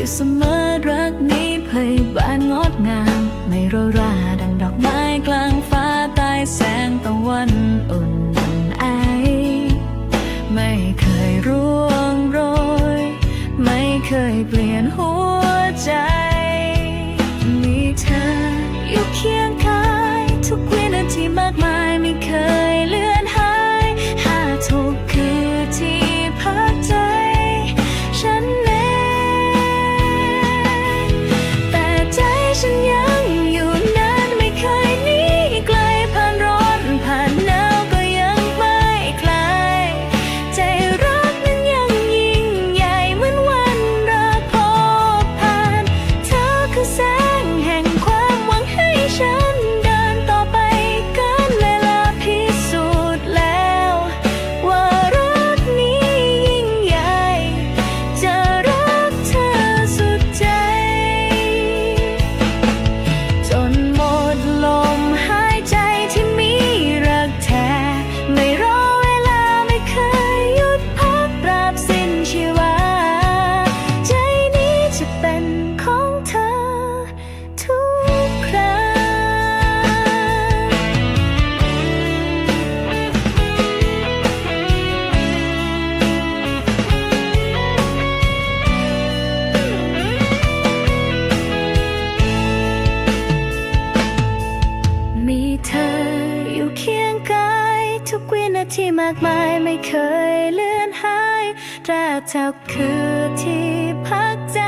เธอยู่เสมอรักนี้พยบานงดงาม ไม่โรยราดังดอกไม้กลางฟ้าใต้แสงตะวันอุ่นไอ ไม่เคยร่วงโรย ไม่เคยเปลี่ยนหัวใจ มีเธออยู่เคียงกายทุกวิน เธออยู่เคียงกายทุกวินาทีมากมายไม่เคยเลือนหายตราเท่าคือที่พักใจ